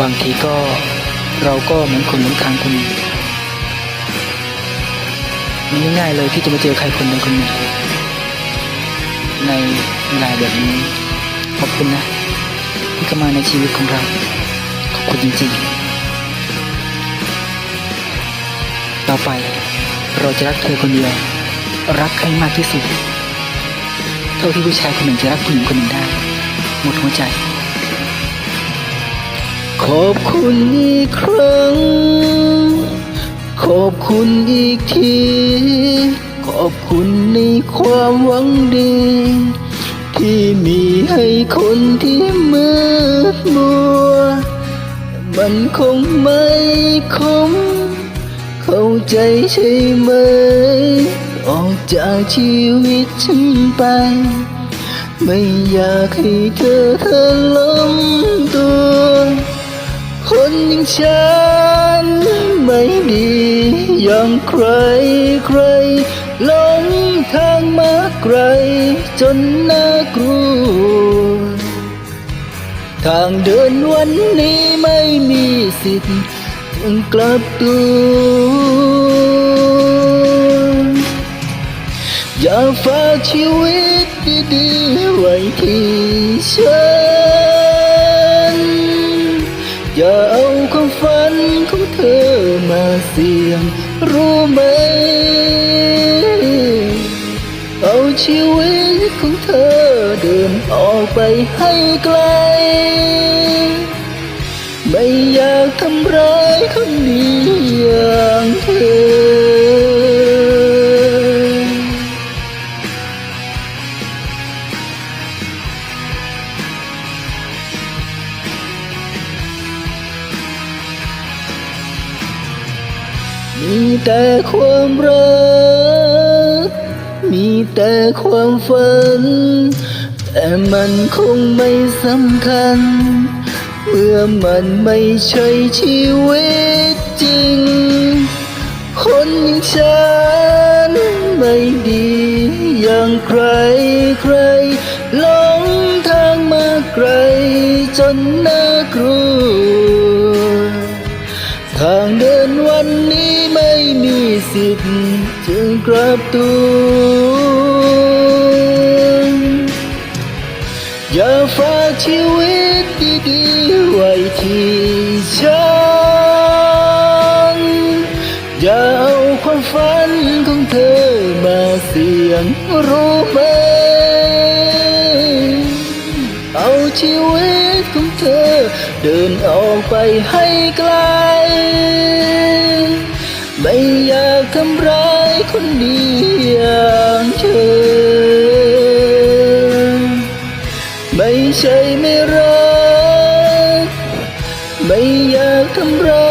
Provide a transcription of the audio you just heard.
บางทีก็เราก็เหมือนคนเหมือนคางคนนึ่งมันไม่ง่ายเลยที่จะมาเจอใครคนหนึ่งคนหนึ่งในเวลาแบบนี้ ขอบคุณนะ ที่เข้ามาในชีวิตของเรา ขอบคุณจริงๆ ต่อไปเราจะรักเธอคนเดียว รักให้มากที่สุด เท่าที่ผู้ชายคนหนึ่งจะรักผู้หญิงคนหนึ่งได้ หมดหัวใจ ขอบคุณอีกครั้ง ขอบคุณอีกที ขอบคุณในความหวังดี ที่มีให้คนที่มืดมัว มันคงไม่คมเข้าใจใช่ไหม ออกจากชีวิตฉันไป ไม่อยากให้เธอเธอล้มตัว คนอย่างฉัน ไม่ดีอย่างใครใครหลงทางมาไกล จนน่ากลัวทางเดินวันนี้ไม่มีสิทธิ์จึงกลับตัวอย่าฝากชีวิตดีๆไว้ที่ฉัน อย่าเอาความฝันของเธอมาเสี่ยง รู้ไหม เอาชีวิตของเธอเดินออกไปให้ไกล ไม่อยากทำร้ายคนดี มีแต่ความรัก มีแต่ความฝัน แต่มันคงไม่สำคัญ เมื่อมันไม่ใช่ชีวิตจริง คนอย่างฉันไม่ดีอย่างใครใครหลงทางมาไกลจนน่ากลัวทางเดิน สิทธิ์จึงกลับตัวอย่าฝากชีวิตดีๆไว้ที่ฉัน อย่าเอาความฝันของเธอมาเสี่ยงรู้ไหม เอาชีวิตของเธอ เดินออกไปให้ไกลไม่ากทำร้ายคนดีอย่างเธอ ไม่ใช่ไม่รัก ไม่อยากทำร้าย